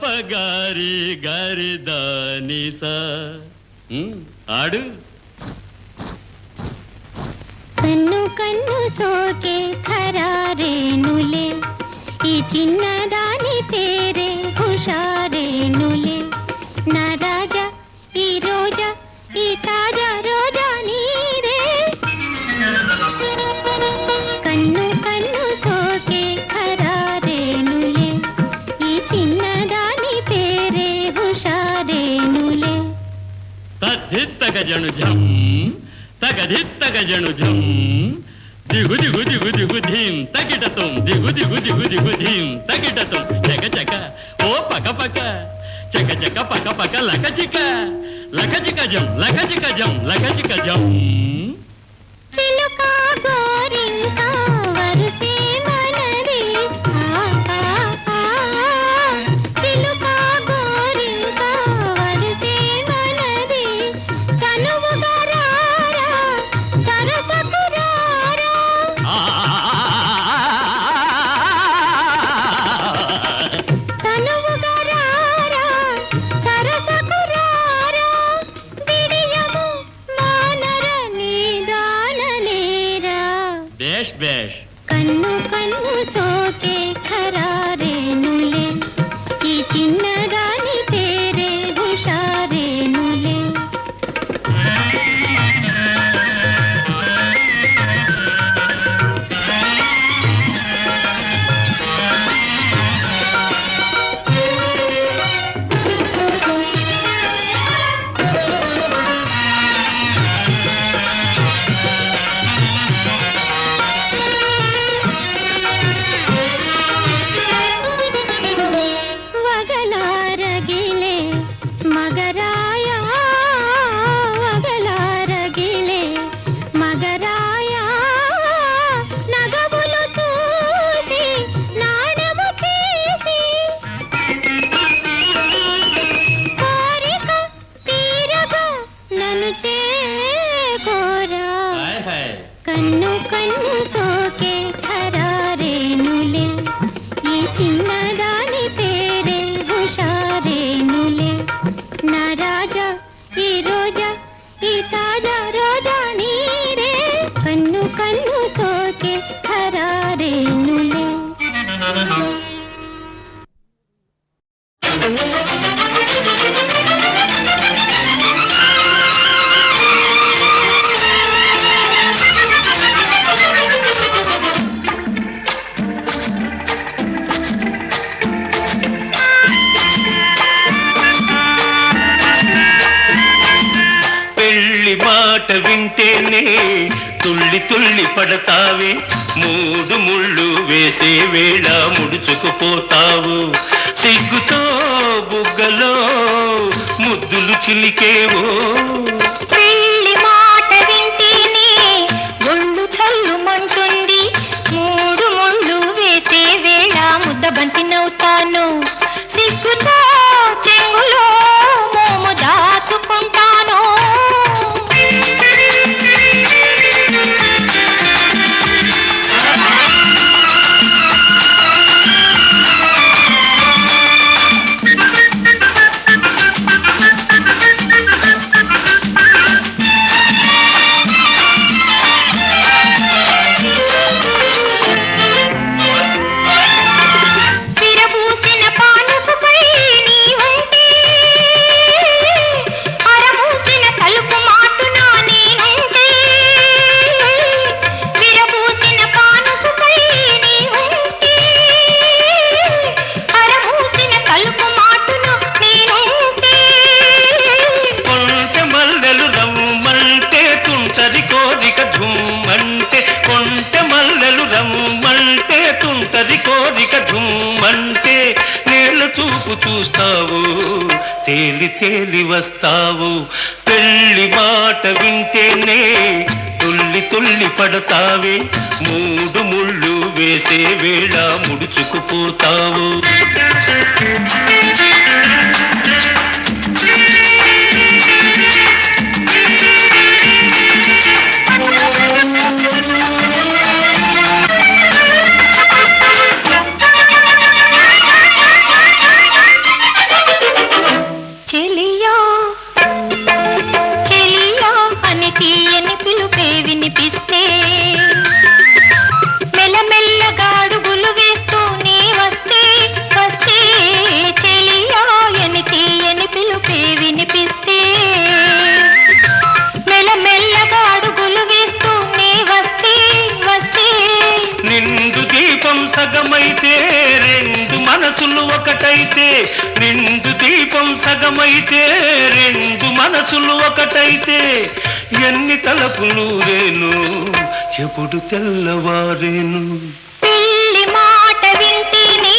గారి దాని సా ఉమ్, ఆడు. కన్ను కన్ను సోకే ఖరారేనులే ఈ చిన్నదాని పేరే హుషారేనులే తద్ధిత్తగ జను జం దిగు దిగు దిగు దిగు ధీం తగిటతం. దిగు దిగు దిగు దిగు ధీం తగిటతం. చక చక ఓ పక పక. చక చక పక పక లక చిక లక చిక జం లక చిక జం లక చిక జం చిలుక గోరింక ఈ పాట వింటేనే తుళ్ళి తుళ్ళి పడతావే. మూడు ముళ్ళు వేసే వేళ ముడుచుకుపోతావు. సిగ్గుతో బుగ్గలో ముద్దులు చిలికేవో. బంతి మాట తేలి తేలి వస్తావు. పెళ్ళి మాట వింటేనే తుల్లి తుల్లి పడతావే. మూడు ముళ్ళు వేసే వేళ ముడుచుకుపోతావు రెండు మనసులు ఒకటైతే నిండు దీపం సగమైతే రెండు మనసులు ఒకటైతే. ఎన్ని తలపులు రేను ఎప్పుడు తెల్లవారేను. పెళ్ళి మాట వింటేనే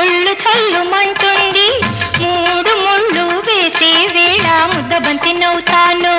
ఒళ్ళు చల్లుమంటుంది. మూడు ముళ్ళు వేసే వేళ ముద్దబంతి నవ్వుతాను.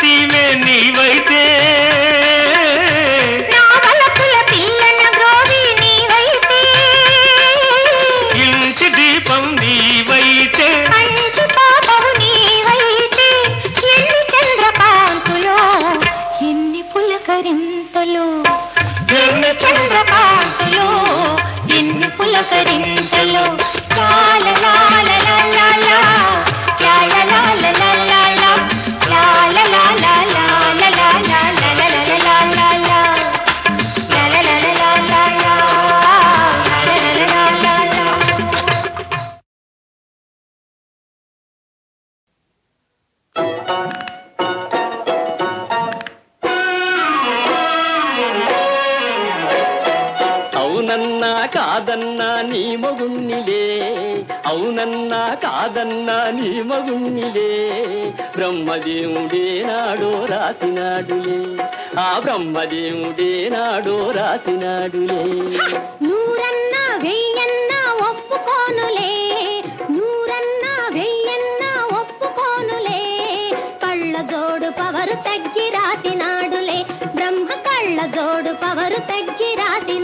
सी में బ్రహ్మదేవుడే నాడో రాసినాడులే ఆ బ్రహ్మదేవుడే నాడో రాసినాడులే నూరన్నా వెయ్యన్నా ఒప్పుకోనులే. నూరన్నా వెయ్యన్నా ఒప్పుకోనులే. కళ్ళ జోడు పవరు తగ్గి రాసినాడులే బ్రహ్మ కళ్ళ జోడు పవరు తగ్గి రాసినాడులే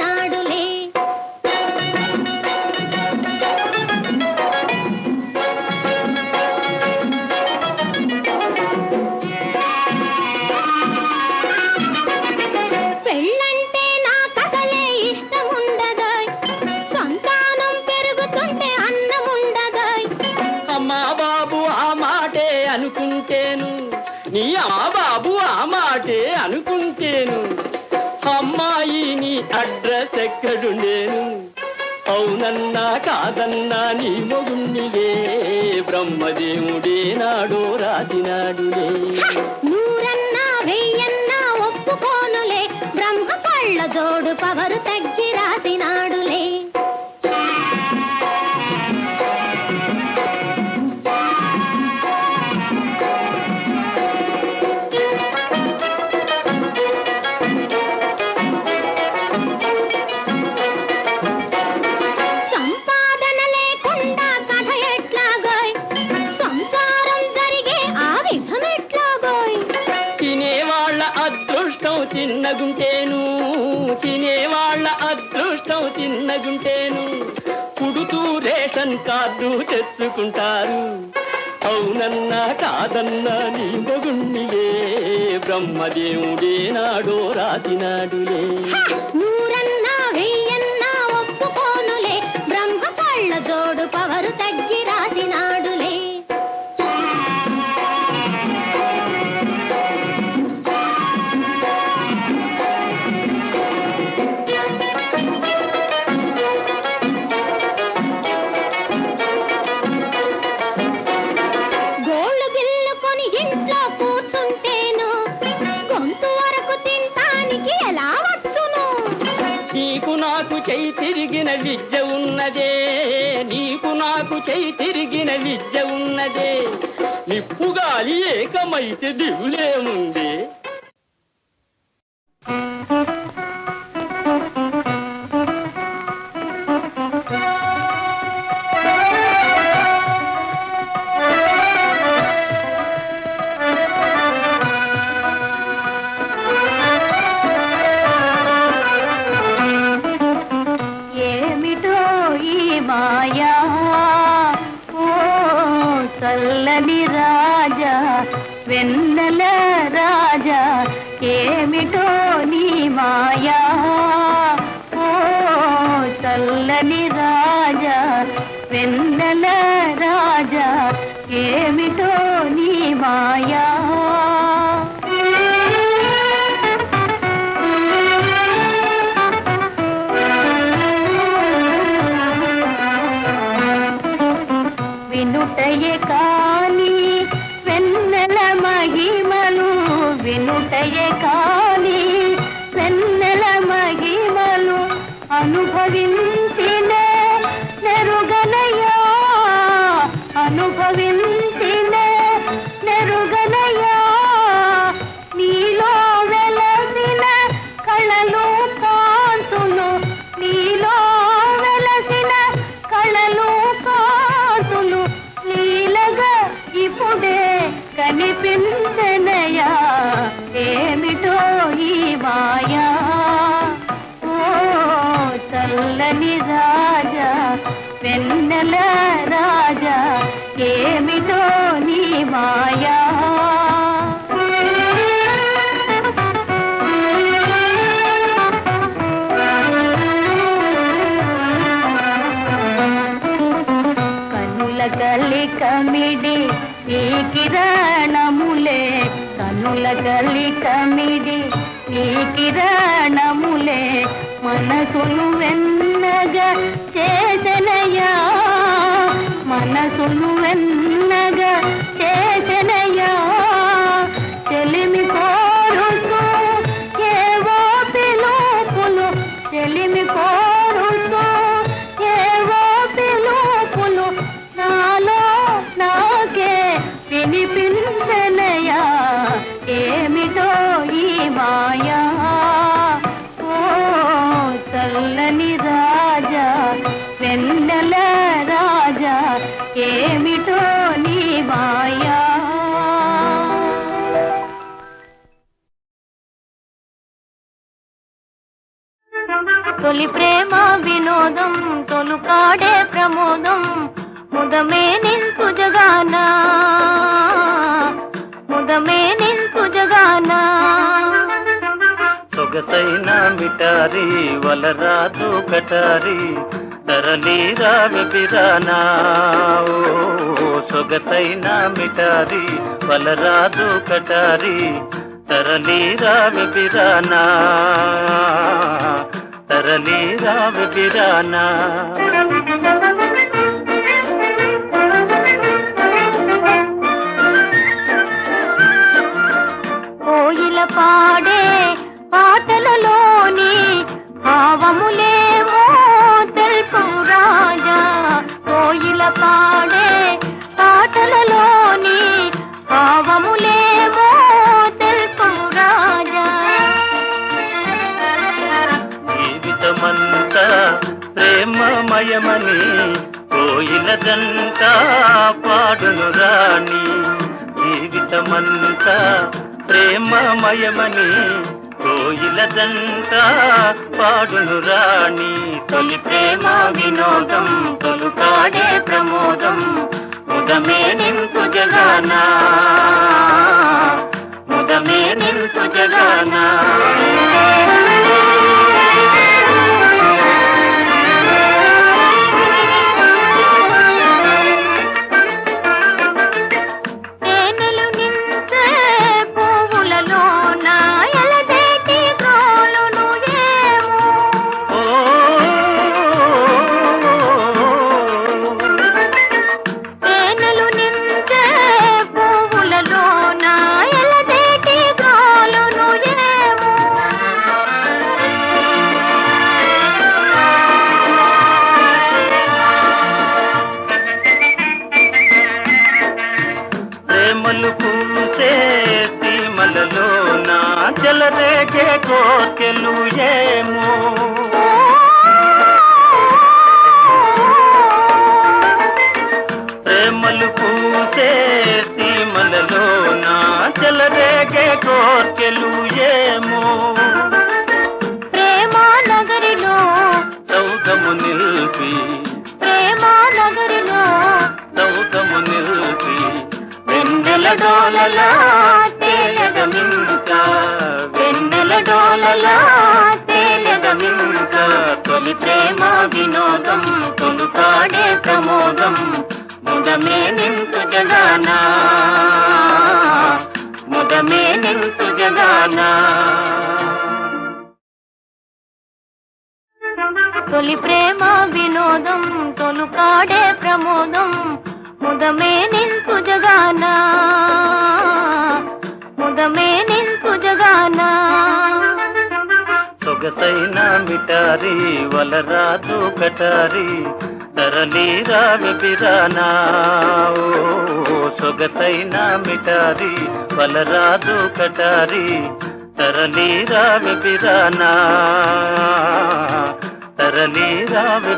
అడ్రస్ ఎక్కడుండేను అవునన్నా కాదన్నా నీ మొగుణ్ణిలే బ్రహ్మదేవుడే నాడో రాసినాడులే నూరన్నా వెయ్యన్నా ఒప్పుకోనులే. బ్రహ్మ కళ్ళ జోడు పవరు అదృష్టం పుడుతూ రేషన్ కార్డు తెచ్చుకుంటారు. అవునన్నా కాదన్నా నీ మొగుణ్ణిలే. బ్రహ్మదేవుడే నాడో రాతినాడులే నూరన్నా వెయ్యన్నా ఒప్పుకోనులే. బ్రహ్మ పళ్ళ జోడు పవరు తగ్గి రాతినాడు తిరిగిన విద్య ఉన్నదే. నీకు నాకు చేయి తిరిగిన విద్య ఉన్నదే. నిప్పుగాలి ఏకమైతే దిగులేముంది. వెన్నెల రాజా ఏమిటో నీ మాయా? ఓ చల్లని రాజా వెన్న ಗೋವಿಂದ కనుల గలి ఈ కిరణములే మనసును వెన్నగా చేసనయా? మనసును వెన్న తొలుకాడే ప్రమోదం ముదమే నింతు జగాన. ముదమే నింతు జగాన. సొగసైన మిటారి వలరాదు కటారి తరలి రావి బిరానా ఓ సొగసైన మిటారి వలరాదు కటారి తరలి రావి బిరానా తరలి రావి రోజంతా పాడును రాణి జీవితమంతా ప్రేమమయమని కోయిలదంతా పాడును రాణి. తొలి ప్రేమ వినోదం తొలు కాడే ప్రమోదం ముదమే నింపు జగానా. ముదమే నింపు జగానా. వెన్నెల డోలలా తేలగమింక వెన్నెల డోలలా తేలగమింక తొలి ప్రేమ వినోదం తొలుకాడే ప్రమోదం ముదమే నింతు జగానా. ముదమే నింతు జగానా. తొలి ప్రేమ వినోదం తొలుకాడే ప్రమోదం ముదమే నింతు జగానా ముదమే నింతు జగానా సొగసైన మిటారి వలరాదు కటారి తరలి రావి బిరానా సొగసైన మిటారి వలరాదు కటారి తరలి రావి బిరానా తరలి రావి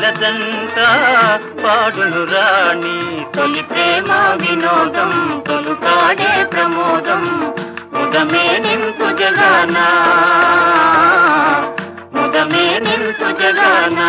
కోయిలదంతా పాడును రాణి. తొలి ప్రేమ వినోదం తొలుకాడే ప్రమోదం ముదమే నింపు జగానా ముదమే నింపు జగానా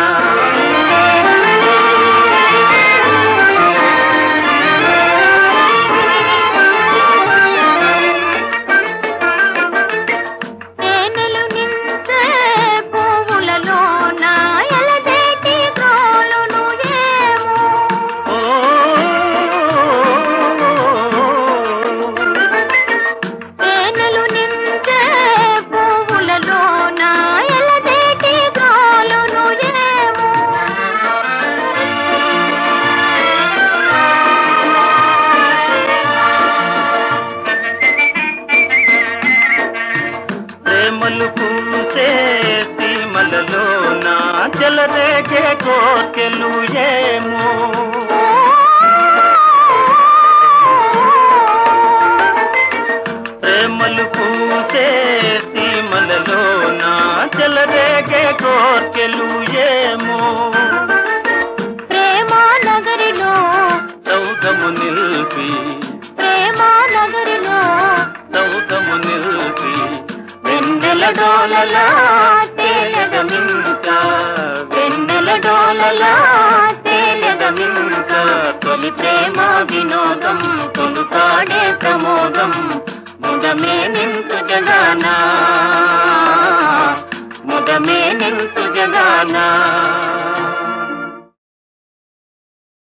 తొలి ప్రేమ వినోదం తొలుకాడే ప్రమోదం. ముదమే నింతు జగానా ముదమే నింతు జగానా.